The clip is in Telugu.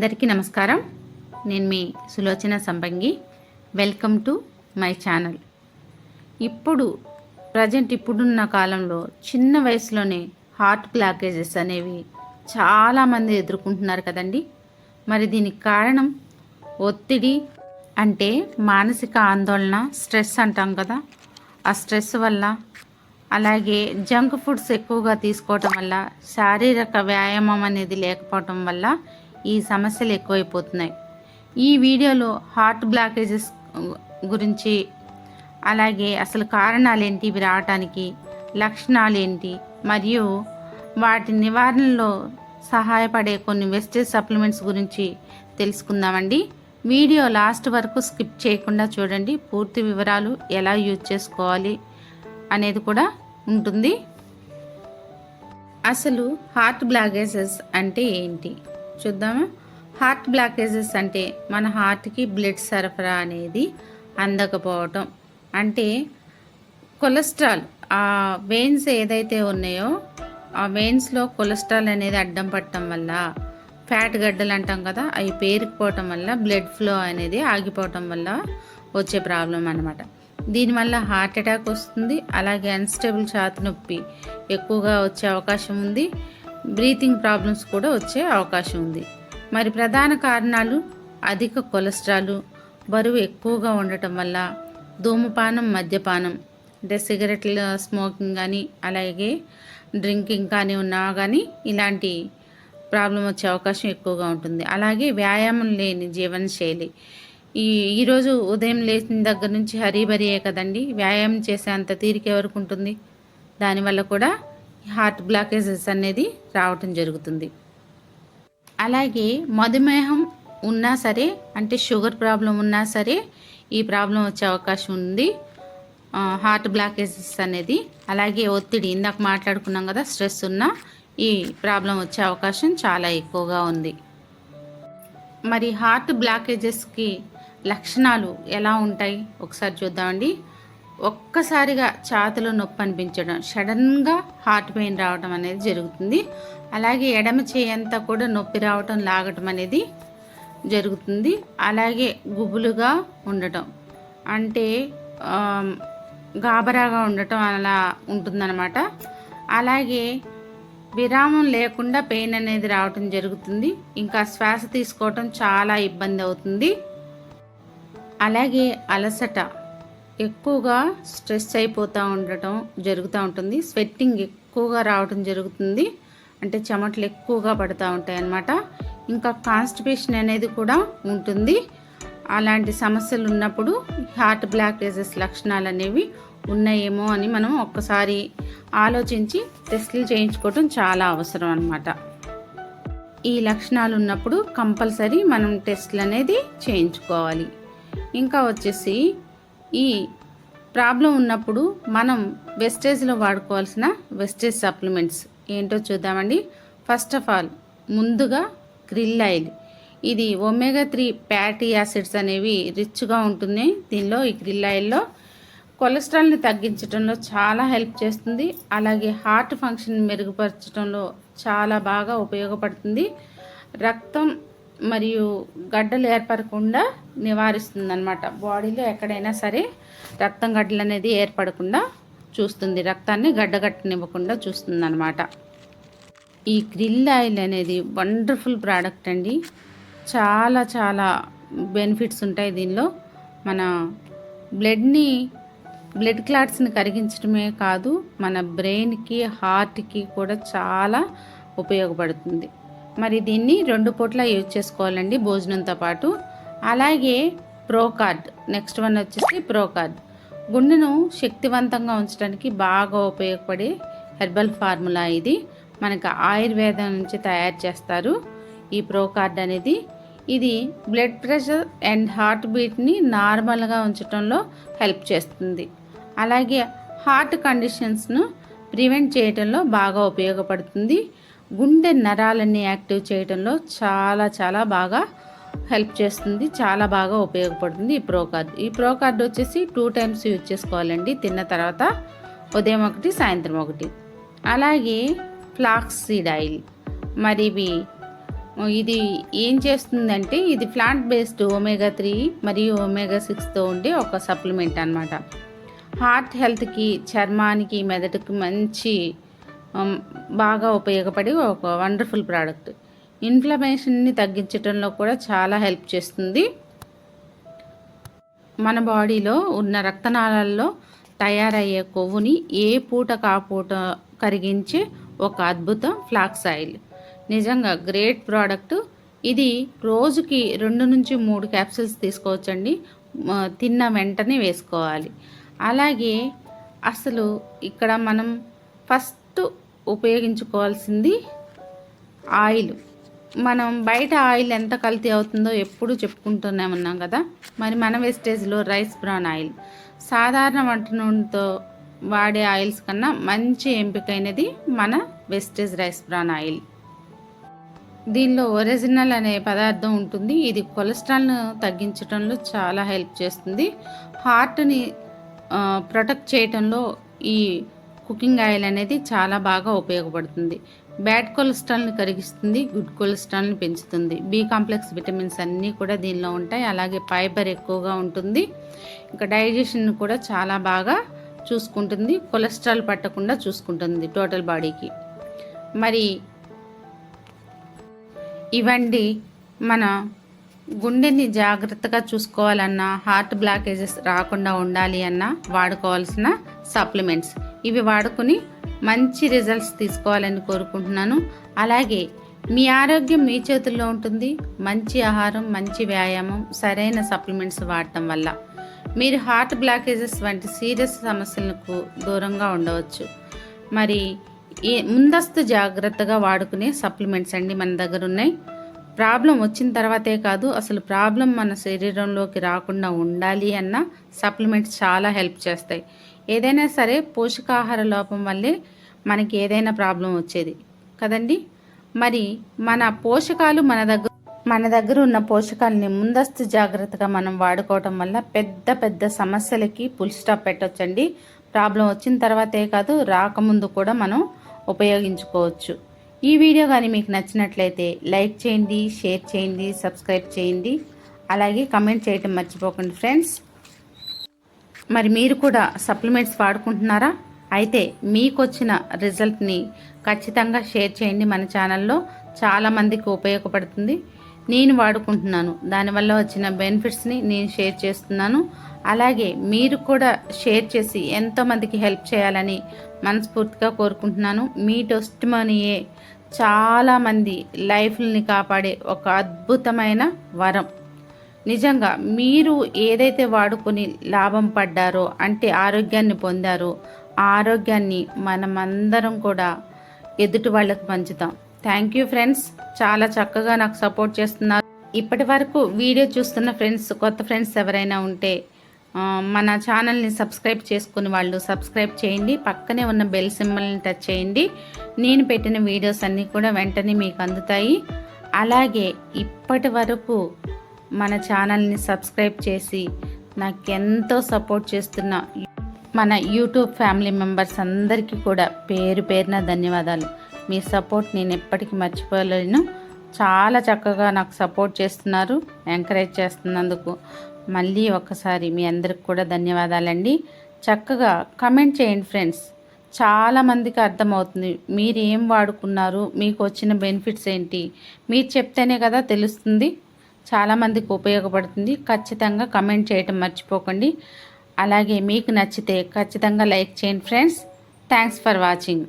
అందరికీ నమస్కారం. నేను మీ Sulochana Sambangi. Welcome to my channel ఇప్పుడు ప్రజెంట్ ఇప్పుడున్న కాలంలో చిన్న వయసులోనే హార్ట్ బ్లాకేజెస్ అనేవి చాలామంది ఎదుర్కొంటున్నారు కదండి. మరి దీనికి కారణం ఒత్తిడి అంటే మానసిక ఆందోళన స్ట్రెస్ అంటాం కదా. ఆ స్ట్రెస్ వల్ల అలాగే జంక్ ఫుడ్స్ ఎక్కువగా తీసుకోవటం వల్ల శారీరక వ్యాయామం అనేది లేకపోవటం వల్ల ఈ సమస్యలు ఎక్కువైపోతున్నాయి. ఈ వీడియోలో హార్ట్ బ్లాకేజెస్ గురించి అలాగే అసలు కారణాలు ఏంటి ఇవి రావటానికి లక్షణాలు ఏంటి మరియు వాటి నివారణలో సహాయపడే కొన్ని వెస్టేజ్ సప్లిమెంట్స్ గురించి తెలుసుకుందామండి. వీడియో లాస్ట్ వరకు స్కిప్ చేయకుండా చూడండి. పూర్తి వివరాలు ఎలా యూజ్ చేసుకోవాలి అనేది కూడా ఉంటుంది. అసలు హార్ట్ బ్లాగేజెస్ అంటే ఏంటి? చూద్దామా? హార్ట్ బ్లాకేజెస్ అంటే మన హార్ట్కి బ్లడ్ సరఫరా అనేది అందకపోవటం. అంటే కొలెస్ట్రాల్ ఆ వెయిన్స్ ఏదైతే ఉన్నాయో ఆ వెయిన్స్లో కొలెస్ట్రాల్ అనేది అడ్డం పట్టడం వల్ల ఫ్యాట్ గడ్డలు అంటాం కదా అవి పేరుకుపోవటం వల్ల బ్లడ్ ఫ్లో అనేది ఆగిపోవటం వల్ల వచ్చే ప్రాబ్లం అనమాట దీనివల్ల హార్ట్ అటాక్ వస్తుంది. అలాగే అన్స్టేబుల్ ఛాతి నొప్పి ఎక్కువగా వచ్చే అవకాశం ఉంది. బ్రీతింగ్ ప్రాబ్లమ్స్ కూడా వచ్చే అవకాశం ఉంది. మరి ప్రధాన కారణాలు అధిక కొలెస్ట్రాల్ బరువు ఎక్కువగా ఉండటం వల్ల ధూమపానం మద్యపానం అంటే సిగరెట్ల స్మోకింగ్ కానీ అలాగే డ్రింకింగ్ కానీ ఉన్నా కానీ ఇలాంటి ప్రాబ్లం వచ్చే అవకాశం ఎక్కువగా ఉంటుంది. అలాగే వ్యాయామం లేని జీవనశైలి ఈ ఈరోజు ఉదయం లేచిన దగ్గర నుంచి హరీబరియే కదండి వ్యాయామం చేసే అంత తీరిక ఎవరికి ఉంటుంది? దానివల్ల కూడా హార్ట్ బ్లాకేజెస్ అనేది రావటం జరుగుతుంది. అలాగే మధుమేహం ఉన్నా సరే అంటే షుగర్ ప్రాబ్లం ఉన్నా సరే ఈ ప్రాబ్లం వచ్చే అవకాశం ఉంది. హార్ట్ బ్లాకేజెస్ అనేది అలాగే ఒత్తిడి ఇందాక మాట్లాడుకున్నాం కదా స్ట్రెస్ ఉన్నా ఈ ప్రాబ్లం వచ్చే అవకాశం చాలా ఎక్కువగా ఉంది. మరి హార్ట్ బ్లాకేజెస్కి లక్షణాలు ఎలా ఉంటాయి? ఒకసారి చూద్దామండి. ఒక్కసారిగా ఛాతిలో నొప్పి అనిపించడం సడన్గా హార్ట్ పెయిన్ రావడం అనేది జరుగుతుంది. అలాగే ఎడమ చేయంతా కూడా నొప్పి రావటం లాగటం అనేది జరుగుతుంది. అలాగే గుబులుగా ఉండటం. అంటే గాబరాగా ఉండటం అలా ఉంటుందన్నమాట. అలాగే విరామం లేకుండా పెయిన్ అనేది రావటం జరుగుతుంది. ఇంకా శ్వాస తీసుకోవటం చాలా ఇబ్బంది అవుతుంది. అలాగే అలసట. ఎక్కువగా స్ట్రెస్ అయిపోతూ ఉండటం జరుగుతూ ఉంటుంది. స్వెట్టింగ్ ఎక్కువగా రావటం జరుగుతుంది. అంటే చెమటలు ఎక్కువగా పడుతూ ఉంటాయి అన్నమాట. ఇంకా కాన్స్టిపేషన్ అనేది కూడా ఉంటుంది. అలాంటి సమస్యలు ఉన్నప్పుడు హార్ట్ బ్లాకేజెస్ లక్షణాలు అనేవి ఉన్నాయేమో అని మనం ఒక్కసారి ఆలోచించి టెస్టులు చేయించుకోవటం చాలా అవసరం అనమాట ఈ లక్షణాలు ఉన్నప్పుడు కంపల్సరీ మనం టెస్టులు అనేది చేయించుకోవాలి. ఇంకా వచ్చేసి ఈ ప్రాబ్లం ఉన్నప్పుడు మనం వెస్టేజ్లో వాడుకోవాల్సిన వెస్టేజ్ సప్లిమెంట్స్ ఏంటో చూద్దామండి. ఫస్ట్ ఆఫ్ ఆల్ ముందుగా గ్రిల్ ఆయిల్. ఇది ఒమేగా త్రీ ఫ్యాటీ యాసిడ్స్ అనేవి రిచ్గా ఉంటుంది. దీనిలో ఈ గ్రిల్ ఆయిల్లో కొలెస్ట్రాల్ని తగ్గించడంలో చాలా హెల్ప్ చేస్తుంది. అలాగే హార్ట్ ఫంక్షన్ మెరుగుపరచడంలో చాలా బాగా ఉపయోగపడుతుంది. రక్తం మరియు గడ్డలు ఏర్పడకుండా నివారిస్తుంది అనమాట బాడీలో ఎక్కడైనా సరే రక్తం గడ్డలు అనేది ఏర్పడకుండా చూస్తుంది. రక్తాన్ని గడ్డగట్టనివ్వకుండా చూస్తుంది అనమాట ఈ గ్రిల్ ఆయిల్ అనేది వండర్ఫుల్ ప్రోడక్ట్ అండి. చాలా చాలా బెనిఫిట్స్ ఉంటాయి దీనిలో. మన బ్లడ్ని బ్లడ్ క్లాట్స్ని కరిగించడమే కాదు మన బ్రెయిన్కి హార్ట్కి కూడా చాలా ఉపయోగపడుతుంది. మరి దీన్ని రెండు పూట్ల యూజ్ చేసుకోవాలండి భోజనంతో పాటు. అలాగే ప్రో కార్డ్ నెక్స్ట్ వన్ వచ్చేసి ప్రో కార్డ్. గుండెను శక్తివంతంగా ఉంచడానికి బాగా ఉపయోగపడే హెర్బల్ ఫార్ములా ఇది. మనకు ఆయుర్వేదం నుంచి తయారు చేస్తారు ఈ ప్రో కార్డ్ అనేది. ఇది బ్లడ్ ప్రెషర్ అండ్ హార్ట్ బీట్ని నార్మల్గా ఉంచడంలో హెల్ప్ చేస్తుంది. అలాగే హార్ట్ కండిషన్స్ను ప్రివెంట్ చేయడంలో బాగా ఉపయోగపడుతుంది. గుండె నరాలన్నీ యాక్టివ్ చేయడంలో చాలా చాలా బాగా హెల్ప్ చేస్తుంది. చాలా బాగా ఉపయోగపడుతుంది ఈ ప్రో కార్డ్. ఈ ప్రో కార్డ్ వచ్చేసి టూ టైమ్స్ యూజ్ చేసుకోవాలండి. తిన్న తర్వాత ఉదయం ఒకటి సాయంత్రం ఒకటి. అలాగే ఫ్లాక్స్ సీడ్ ఆయిల్ మరి ఇవి ఇది ఏం చేస్తుందంటే ఇది ప్లాంట్ బేస్డ్ ఒమేగా త్రీ మరియు ఒమేగా సిక్స్తో ఉండే ఒక సప్లిమెంట్ అనమాట హార్ట్ హెల్త్కి చర్మానికి మెదడుకి మంచి బాగా ఉపయోగపడి ఒక వండర్ఫుల్ ప్రోడక్ట్. ఇన్ఫ్లమేషన్ని తగ్గించడంలో కూడా చాలా హెల్ప్ చేస్తుంది. మన బాడీలో ఉన్న రక్తనాళాల్లో తయారయ్యే కొవ్వుని ఏ పూట కాపూట కరిగించే ఒక అద్భుతం ఫ్లాక్స్ ఆయిల్ నిజంగా గ్రేట్ ప్రోడక్ట్. ఇది రోజుకి రెండు నుంచి మూడు క్యాప్సిల్స్ తీసుకోవచ్చండి. తిన్న వెంటనే వేసుకోవాలి. అలాగే అసలు ఇక్కడ మనం ఫస్ట్ ఉపయోగించుకోవాల్సింది ఆయిల్. మనం బయట ఆయిల్ ఎంత కల్తీ అవుతుందో ఎప్పుడు చెప్పుకుంటూనే ఉన్నాం కదా. మరి మన వెస్టేజ్లో రైస్ బ్రౌన్ ఆయిల్. సాధారణ వంట నూనెతో వాడే ఆయిల్స్ కన్నా మంచి ఎంపికైనది మన వెస్టేజ్ రైస్ బ్రౌన్ ఆయిల్. దీనిలో ఒరిజినల్ అనే పదార్థం ఉంటుంది. ఇది కొలెస్ట్రాల్ను తగ్గించడంలో చాలా హెల్ప్ చేస్తుంది. హార్ట్ని ప్రొటెక్ట్ చేయటంలో ఈ కుకింగ్ ఆయిల్ అనేది చాలా బాగా ఉపయోగపడుతుంది. బ్యాడ్ కొలెస్ట్రాల్ని కరిగిస్తుంది గుడ్ కొలెస్ట్రాల్ని పెంచుతుంది. బి కాంప్లెక్స్ విటమిన్స్ అన్నీ కూడా దీనిలో ఉంటాయి. అలాగే ఫైబర్ ఎక్కువగా ఉంటుంది. ఇంకా డైజెషన్ కూడా చాలా బాగా చూసుకుంటుంది. కొలెస్ట్రాల్ పట్టకుండా చూసుకుంటుంది టోటల్ బాడీకి. మరి ఇవండి మన గుండెని జాగ్రత్తగా చూసుకోవాలన్నా హార్ట్ బ్లాకేజెస్ రాకుండా ఉండాలి అన్నా వాడుకోవాల్సిన సప్లిమెంట్స్. ఇవి వాడుకుని మంచి రిజల్ట్స్ తీసుకోవాలని కోరుకుంటున్నాను. అలాగే మీ ఆరోగ్యం మీ చేతుల్లో ఉంటుంది. మంచి ఆహారం మంచి వ్యాయామం సరైన సప్లిమెంట్స్ వాడటం వల్ల మీరు హార్ట్ బ్లాకేజెస్ వంటి సీరియస్ సమస్యలకు దూరంగా ఉండవచ్చు. మరి ఈ ముందస్తు జాగ్రత్తగా వాడుకునే సప్లిమెంట్స్ అండి మన దగ్గర ఉన్నాయి. ప్రాబ్లం వచ్చిన తర్వాతే కాదు అసలు ప్రాబ్లం మన శరీరంలోకి రాకుండా ఉండాలి అన్న సప్లిమెంట్స్ చాలా హెల్ప్ చేస్తాయి. ఏదైనా సరే పోషకాహార లోపం వల్లే మనకి ఏదైనా ప్రాబ్లం వచ్చేది. కదండి? మరి మన పోషకాలు మన దగ్గర మన దగ్గర ఉన్న పోషకాలని ముందస్తు జాగ్రత్తగా మనం వాడుకోవటం వల్ల పెద్ద పెద్ద సమస్యలకి ఫుల్ స్టాప్ పెట్టొచ్చండి. ప్రాబ్లం వచ్చిన తర్వాతే కాదు రాకముందు కూడా మనం ఉపయోగించుకోవచ్చు. ఈ వీడియో కానీ మీకు నచ్చినట్లయితే లైక్ చేయండి షేర్ చేయండి సబ్స్క్రైబ్ చేయండి. అలాగే కమెంట్ చేయటం మర్చిపోకండి ఫ్రెండ్స్. మరి మీరు కూడా సప్లిమెంట్స్ వాడుకుంటున్నారా? అయితే మీకు వచ్చిన రిజల్ట్ని ఖచ్చితంగా షేర్ చేయండి మన ఛానల్లో చాలామందికి ఉపయోగపడుతుంది. నేను వాడుకుంటున్నాను. దానివల్ల వచ్చిన బెనిఫిట్స్ని నేను షేర్ చేస్తున్నాను. అలాగే మీరు కూడా షేర్ చేసి ఎంతోమందికి హెల్ప్ చేయాలని మనస్ఫూర్తిగా కోరుకుంటున్నాను. మీ టెస్ట్ మనీయే చాలామంది లైఫ్ని కాపాడే ఒక అద్భుతమైన వరం. నిజంగా మీరు ఏదైతే వాడుకొని లాభం పడ్డారో అంటే ఆరోగ్యాన్ని పొందారో ఆ ఆరోగ్యాన్ని మనమందరం కూడా ఎదుటి వాళ్ళకి పంచుతాం. థ్యాంక్ యూ ఫ్రెండ్స్ చాలా చక్కగా నాకు సపోర్ట్ చేస్తున్నారు. ఇప్పటి వరకు వీడియో చూస్తున్న ఫ్రెండ్స్ కొత్త ఫ్రెండ్స్ ఎవరైనా ఉంటే మన ఛానల్ని సబ్స్క్రైబ్ చేసుకుని వాళ్ళు సబ్స్క్రైబ్ చేయండి. పక్కనే ఉన్న బెల్ సింబల్ని టచ్ చేయండి. నేను పెట్టిన వీడియోస్ అన్నీ కూడా వెంటనే మీకు అందుతాయి. అలాగే ఇప్పటి వరకు మన ఛానల్ని సబ్స్క్రైబ్ చేసి నాకెంతో సపోర్ట్ చేస్తున్న మన యూట్యూబ్ ఫ్యామిలీ మెంబర్స్ అందరికీ కూడా పేరు పేరున ధన్యవాదాలు. మీ సపోర్ట్ నేను ఎప్పటికీ మర్చిపోలేను. చాలా చక్కగా నాకు సపోర్ట్ చేస్తున్నారు ఎంకరేజ్ చేస్తున్నందుకు. మళ్ళీ ఒక్కసారి మీ అందరికి కూడా ధన్యవాదాలండి. చక్కగా కమెంట్ చేయండి ఫ్రెండ్స్. చాలామందికి అర్థమవుతుంది మీరు ఏం వాడుకున్నారు మీకు వచ్చిన బెనిఫిట్స్ ఏంటి? మీరు చెప్తేనే కదా తెలుస్తుంది. చాలామందికి ఉపయోగపడుతుంది. ఖచ్చితంగా కమెంట్ చేయటం మర్చిపోకండి. అలాగే మీకు నచ్చితే ఖచ్చితంగా లైక్ చేయండి ఫ్రెండ్స్. Thanks for watching.